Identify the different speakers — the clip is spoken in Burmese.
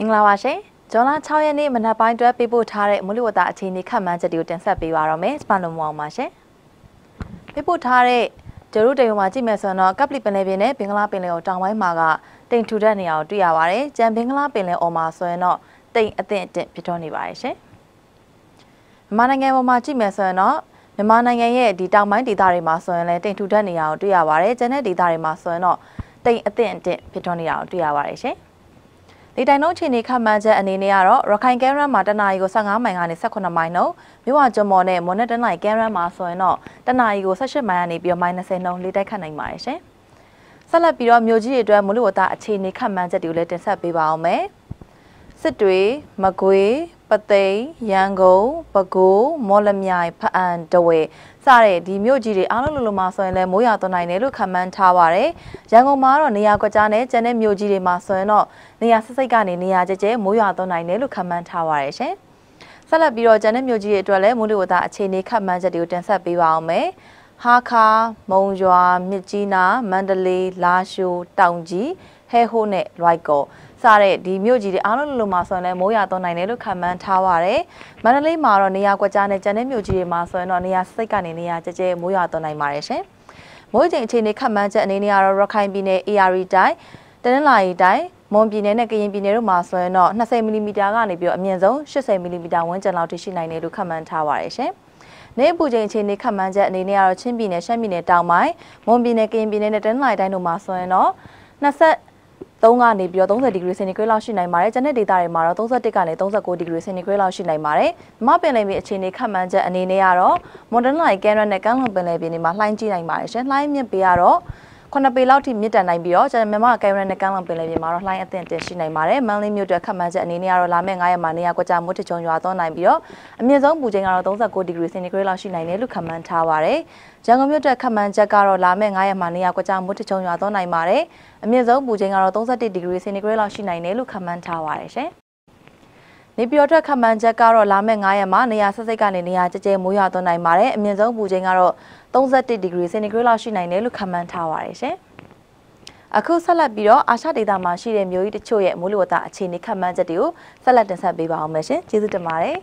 Speaker 1: မင်္ဂလာပါရှင်။ဇွန်လ6ရက်နေ့မနက်ပိုင်းတွဲပေးပို့ထားတဲ့မူလဝတ္တအခြေအနေခန့်မှန်းချက်တွေကိုတင်ဆက်ပေးပါရမယ်။စပန်လုံးမောင်ပါရှင်။ပေးပို့ထားတဲ့ဂျရုတေယုံမှာကြည့်မယ်ဆိုရင်တော့ကပ်ပလီပင်လယ်ပြင်နဲ့ဘင်္ဂလားပင်လယ်အော်တောင်ပိုင်းမှာကတိမ်ထူတဲ့နေရာကိုတွေ့ရပါတယ်။ကြံဘင်္ဂလားပင်လယ်အော်မှာဆိုရင်တော့တိမ်အသင့်အတင့်ဖြစ်တော်နေပါတယ်ရှင်။မြန်မာနိုင်ငံပေါ်မှာကြည့်မယ်ဆိုရင်တော့မြန်မာနိုင်ငံရဲ့ဒီတောင်ပိုင်းဒေသတွေမှာဆိုရင်လည်းတိမ်ထူတဲ့နေရာကိုတွေ့ရပါတယ်။ကျန်တဲ့ဒေသတွေမှာဆိုရင်တော့တိမ်အသင့်အတင့်ဖြစ်တော်နေတာကိုတွေ့ရပါတယ်ရှင်။ ဒီတိုင်လုံးချိန်နေခန့်မှန်းချက်အနေနဲ့ကတော့ရခိုင်ကဲရန်မှာတနအီကို15မိုင်ကနေ18မိုင်နှုန်းမြို့ဝကျွန်းမော်နဲ့မွန်နဲ့တနအီကဲရန်မှာဆိုရင်တော့တနအီကို18မိုင်ကနေပြီးတော့ -30 နှုန်းလေးတိုက်ခတ်နိုင်ပါတယ်ရှင်။ဆက်လက်ပြီးတော့မြို့ကြီးတွေအတွက်မလို့ဝတာအခြေအနေခန့်မှန်းချက်တွေကိုလည်းတင်ဆက်ပေးပါအောင်မယ်။စစ်တွေမကွေး ပသိမ်ရန်ကုန်ပဲခူးမော်လမြိုင်ဖအံတဝဲစတဲ့ဒီမြို့ကြီးတွေအားလုံးလိုလိုမှာဆိုရင်လည်းမိုးရွာသွန်းနိုင်တယ်လို့ခန့်မှန်းထားပါတယ်။ရန်ကုန်မှာတော့နေရာကွက်ကြားနဲ့ကျန်တဲ့မြို့ကြီးတွေမှာဆိုရင်တော့နေရာစစ်စိတ်ကနေနေရာကျကျမိုးရွာသွန်းနိုင်တယ်လို့ခန့်မှန်းထားပါတယ်ရှင်။ဆက်လက်ပြီးတော့ကျန်တဲ့မြို့ကြီးတွေအတွက်လည်းမိုးလေဝသအခြေအနေခန့်မှန်းချက်တွေကိုတင်ဆက်ပေးပါအောင်မယ်။ ဟာခါမုံရွာမြစ်ကြီးနားမန္တလေးလာရှိုးတောင်ကြီးဟဲဟိုးနဲ့လွိုက်ကောစတဲ့ဒီမြို့ကြီးတွေအားလုံးလိုမှာဆိုရင်လည်းမိုးရွာသွန်းနိုင်တယ်လို့ခန့်မှန်းထားပါရတယ်။မန္တလေးမှာတော့နေရာကွက်ကြားနဲ့ကျန်တဲ့မြို့ကြီးတွေမှာဆိုရင်တော့နေရာစိတ်ကနေနေရာကျကျမိုးရွာသွန်းနိုင်ပါတယ်ရှင်။မိုးချိန်အခြေအနေခန့်မှန်းချက်အနေနဲ့ကတော့ရခိုင်ပြည်နယ် AR တိုင်းတနင်္လာရီတိုင်းမွန်ပြည်နယ်နဲ့ကရင်ပြည်နယ်တို့မှာဆိုရင်တော့20မီလီမီတာကနေပြီးတော့အမြင့်ဆုံး80မီလီမီတာဝန်းကျင်လောက်ထိရှိနိုင်တယ်လို့ခန့်မှန်းထားပါတယ်ရှင်။ နေပူချိန်အခြေအနေခန့်မှန်းချက်အနေနဲ့ကတော့ချင်းပြည်နယ်ရှမ်းပြည်နယ်တောင်ပိုင်းမွန်ပြည်နယ်ကရင်ပြည်နယ်နဲ့တနင်္လာရီတိုင်းတို့မှာဆိုရင်တော့20 3ကနေပြီးတော့30ဒီဂရီစင်တီဂရိတ်လောက်ရှိနိုင်ပါတယ်။ကျန်တဲ့ဒေသတွေမှာတော့31ကနေ39ဒီဂရီစင်တီဂရိတ်လောက်ရှိနိုင်ပါတယ်။မပင်လယ်ပြင်အခြေအနေခန့်မှန်းချက်အနေနဲ့ကတော့မွန်ဒန်လိုင်ကန်ရနဲ့ကမ်းလွန်ပင်လယ်ပြင်တွေမှာလှိုင်းကြီးနိုင်ပါတယ်ရှင်။လှိုင်းမြင့်ပေကတော့ ခုနှစ်ပေလောက်ထိမြင့်တက်နိုင်ပြီးတော့ကျန်မြန်မာကင်ရနဲ့ကမ်းလွန်ပင်လယ်ပြင်မှာတော့လှိုင်းအသင့်တင်ရှိနိုင်ပါတယ်။မန်လေးမြို့အတွက်ခန့်မှန်းချက်အနေနဲ့ကတော့လာမယ့်9ရက်မှာနေရာကွက်ကြားမိုးထချုံရွာသွန်းနိုင်ပြီးတော့အမြင့်ဆုံးပူချိန်ကတော့39ဒီဂရီစင်တီဂရိတ်လောက်ရှိနိုင်တယ်လို့ခန့်မှန်းထားပါတယ်။ရန်ကုန်မြို့အတွက်ခန့်မှန်းချက်ကတော့လာမယ့်9ရက်မှာနေရာကွက်ကြားမိုးထချုံရွာသွန်းနိုင်ပါတယ်။အမြင့်ဆုံးပူချိန်ကတော့31ဒီဂရီစင်တီဂရိတ်လောက်ရှိနိုင်တယ်လို့ခန့်မှန်းထားပါတယ်ရှင်။ နေပြည်တော်ထွက်ခမှန်ချက်ကတော့လာမယ့်9ရက်မှာနေရာဆက်စိတ်ကနေနေရာကျကျမိုးရွာသွန်းနိုင်ပါတယ်အမြင့်ဆုံးပူချိန်ကတော့31ဒီဂရီစင်တီဂရိတ်လောက်ရှိနိုင်တယ်လို့ခန့်မှန်းထားပါတယ်ရှင်အခုဆက်လက်ပြီးတော့အာရှဒေသမှာရှိတဲ့မျိုးကြီးတချို့ရဲ့မိုးလေဝသအခြေအနေခန့်မှန်းချက်တွေကိုဆက်လက်တင်ဆက်ပေးပါအောင်မယ်ရှင်ကျေးဇူးတင်ပါတယ်